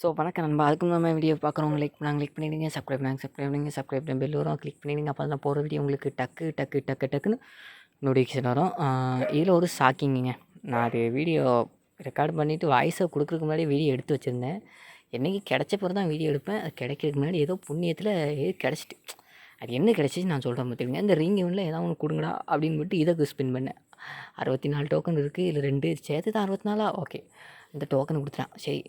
So வணக்கம் நண்பா. அதுக்கு நம்ம வீடியோ பார்க்குறவங்க லைக் பண்ணாங்க லைக் பண்ணிவிடுங்க சப்ஸ்கிரைப் பண்ணாங்க சப்ஸ்கிரைப் பண்ணுங்க. சப்ஸ்கிரைப் பண்ணி பெல் வரும். கிளிக் பண்ணிவிடுங்க அப்போ தான் போகிற வீடியோ உங்களுக்கு டக்கு டக்கு டக்கு டக்குன்னு நோட்டிஃபிகேஷன் வரும். இதில் ஒரு ஷாக்கிங்குங்க நான் அது வீடியோ ரெக்கார்ட் பண்ணிவிட்டு வாய்ஸை கொடுக்குறதுக்கு முன்னாடி வீடியோ எடுத்து வச்சுருந்தேன். என்றைக்கு கிடச்ச பிறகு தான் வீடியோ எடுப்பேன். அது கிடைக்கிறதுக்கு முன்னாடி ஏதோ புண்ணியத்தில் ஏதோ கிடச்சிட்டு அது என்ன கிடச்சிச்சு நான் சொல்கிறேன் பார்த்துக்கோங்க இந்த ரிங் ஒன்றில் ஏதாவது ஒன்று கொடுங்கடா அப்படின்னு மட்டும் இதை ஸ்பின் பண்ணேன். அறுபத்தி நாலு டோக்கன் இருக்குது இல்லை ரெண்டு சேர்த்து தான் அறுபத்தி நாலா? ஓகே இந்த டோக்கன் கொடுத்துட்டான். சரி.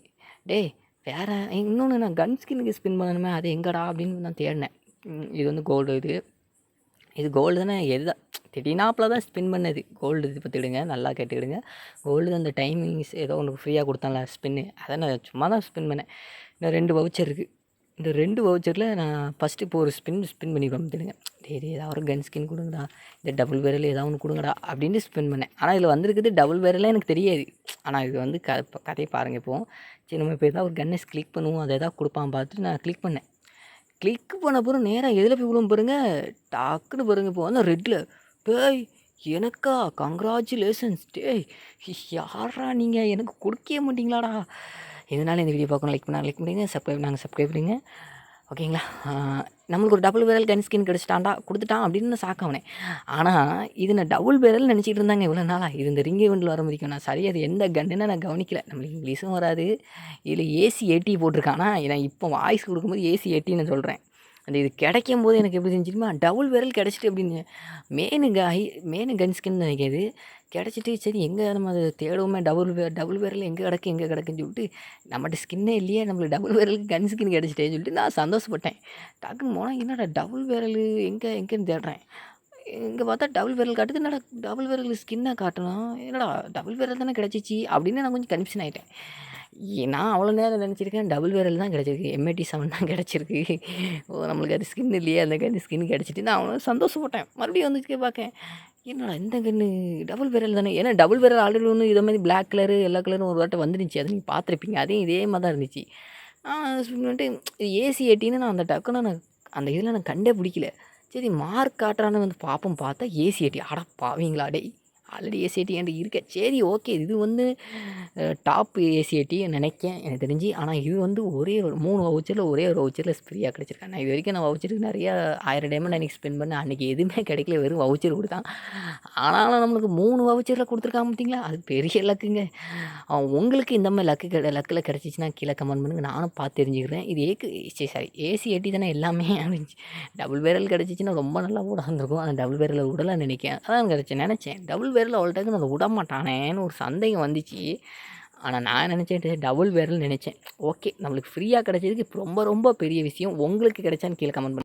டேய் வேறு இன்னொன்று நான் கன் ஸ்கின்னுக்கு ஸ்பின் பண்ணணுமே அது எங்கடா அப்படின்னு நான் தேடினேன். இது வந்து கோல்டு இது. இது கோல்டு தானே எதுதான் திடீர்னாப்பில் தான் ஸ்பின் பண்ணது. கோல்டு இது பார்த்துக்கிடுங்க நல்லா கேட்டுக்கிடுங்க கோல்டு அந்த டைமிங்ஸ் ஏதோ ஒன்று ஃப்ரீயாக கொடுத்தான்ல ஸ்பின்னு அதை நான் சும்மா தான் ஸ்பின் பண்ணேன். இன்னும் ரெண்டு வவுச்சர் இருக்குது இந்த ரெண்டு வவுச்சரில் நான் ஃபஸ்ட்டு இப்போ ஒரு ஸ்பின் ஸ்பின் பண்ணி பார்த்துடுங்க டேய் ஏதாவது ஒரு கன் ஸ்கின் கொடுங்கடா. இந்த டபுள் பேரல் ஏதாவது ஒன்று கொடுங்கடா அப்படின்ட்டு ஸ்பின் பண்ணேன். ஆனால் இதில் வந்திருக்குது டபுள் பேரலாம் எனக்கு தெரியாது. ஆனால் இது வந்து க கதையை பாருங்கள் இப்போ. சரி நம்ம இப்போ ஏதாவது ஒரு கன்னை கிளிக் பண்ணுவோம். அதை எதாவது கொடுப்பான் பார்த்துட்டு நான் கிளிக் பண்ணேன். கிளிக் பண்ண பிறகு நேராக எதில் போய் விழும் பாருங்க. டாக்குன்னு பாருங்க இப்போ. வந்து ரெட்டில் டேய் எனக்கா? கங்க்ராச்சுலேஷன்ஸ் டேய் யாரா நீங்கள் எனக்கு கொடுக்கவே மாட்டிங்களாடா. இதனால் இந்த வீடியோ பார்க்கணும் லைக் பண்ணால் லைக் பண்ணுங்க சப்ஸ்கிரைப் நாங்கள் சப்ஸ்கிரைப் பண்ணுங்க ஓகேங்களா நம்மளுக்கு ஒரு டபுள் பேரல் கன் ஸ்கின் கிடச்சிட்டாண்டா கொடுத்துட்டான் அப்படின்னு நான் சாக்காவனேன் ஆனால் இது நான் டபுள் பேரல் நினச்சிட்டு இருந்தாங்க இவ்வளோ நாளாக இது இந்த ரிங் ஈவெண்ட்டில் வர முடியும். நான் சரியாக அது எந்த கன்னுன்னு நான் கவனிக்கல. நம்மளுக்கு இங்கிலீஷும் வராது. இதில் ஏசி ஏடி போட்டிருக்கானா. நான் இப்போ வாய்ஸ் கொடுக்கும்போது ஏசி ஏட்டின்னு சொல்கிறேன் அந்த இது கிடைக்கும் போது எனக்கு எப்படி செஞ்சுருமா டபுள் விரல் கிடச்சிட்டு அப்படின்னு மேனு கை மேனு கன் ஸ்கின் கிடச்சிட்டு சரி எங்கே நம்ம அதை தேடுவோமே? டபுள் வே டபுள் விரல் எங்கே கிடக்கு எங்கே கிடக்குன்னு சொல்லிட்டு நம்மகிட்ட ஸ்கின்னே இல்லையே நம்மளுக்கு டபுள் விரலுக்கு கன் ஸ்கின் கிடச்சிட்டேன்னு சொல்லிட்டு நான் சந்தோஷப்பட்டேன். டக்குன்னு போனால் என்னடா டபுள் விரல் எங்கே எங்கேன்னு தேடுறேன். இங்கே பார்த்தா டபுள் விரல் காட்டுது என்னடா டபுள் விரல் ஸ்கின்னாக காட்டணும் என்னடா டபுள் விரல் தானே கிடச்சிச்சு? அப்படின்னு நான் கொஞ்சம் கன்ஃபியூஷன் ஆகிட்டேன் நான் அவ்வளோ நேரம் நினச்சிருக்கேன். டபுள் விரல் தான் கிடச்சிருக்கு. எம்ஏடி செவன் தான் கிடச்சிருக்கு. ஓ நம்மளுக்கு அது ஸ்கின் இல்லையே அந்த கன்று ஸ்கின் கிடச்சிட்டு நான் அவ்வளோ சந்தோஷப்பட்டேன். மறுபடியும் வந்துச்சு பார்க்கேன். என்னடா இந்த கன்று டபுள் விரல் தானே? ஏன்னா டபுள் விரல் ஆல்ரெடி ஒன்று இதை மாதிரி பிளாக் கலரு எல்லா கலரும் ஒரு வாட்டை வந்துருந்துச்சு. அதை நீங்கள் பார்த்துருப்பீங்க. அதையும் இதே மாதிரி தான் இருந்துச்சு. வந்துட்டு ஏசி ஏட்டின்னு நான் அந்த டக்குன்னு நான் அந்த இதில் நான் கண்டே பிடிக்கல. சரி மார்க் காட்டுறான்னு வந்து பார்ப்போம் பார்த்தா ஏசி ஏட்டி அடப்பாவீங்களா டேய். ஆல்ரெடி ஏசிஐடி என்கிட்ட இருக்க. சரி ஓகே இது வந்து டாப் ஏசிஐடி நினைக்கேன். எனக்கு தெரிஞ்சு. ஆனால் இது வந்து ஒரே ஒரு மூணு வவுச்சரில் ஒரே ஒரு வவுச்சரில் ஃப்ரீயாக கிடச்சிருக்கேன் நான் இது வரைக்கும் நான் வவுச்சருக்கு நிறையா ஆயிரம் டைமண்ட் அன்றைக்கி ஸ்பெண்ட் பண்ணேன். அன்றைக்கி எதுவுமே கிடைக்கல. வெறும் வவுச்சர் கொடுத்தான். ஆனாலும் நம்மளுக்கு மூணு வவுச்சரில் கொடுத்துருக்காங்க பார்த்தீங்களா அது பெரிய லக்குங்க அவன் உங்களுக்கு இந்த மாதிரி லக்கு கிடை லக்கில் கிடச்சிச்சின்னா கீழே கமெண்ட் பண்ணுங்கள் நானும் பார்த்து தெரிஞ்சுக்கிறேன். இது ஏக்கு சரி சாரி ஏசி எட்டி தானே எல்லாமே அப்படின்னு டபுள் பேரல் கிடச்சிச்சின்னா ரொம்ப நல்லா கூட வந்திருக்கும். அந்த டபுள் பேரலில் விடலாம் நினைக்கிறேன். அதான் கிடச்சி நினச்சேன். டபுள் பேரல் அவ்வளோட்டாக்கு அதை விட மாட்டானேன்னு ஒரு சந்தேகம் வந்துச்சு. ஆனால் நான் நினச்சேன் டபுள் பேரல் நினச்சேன். ஓகே நம்மளுக்கு ஃப்ரீயாக கிடச்சதுக்கு ரொம்ப ரொம்ப பெரிய விஷயம். உங்களுக்கு கிடைச்சான்னு கீழே கமெண்ட் பண்ணு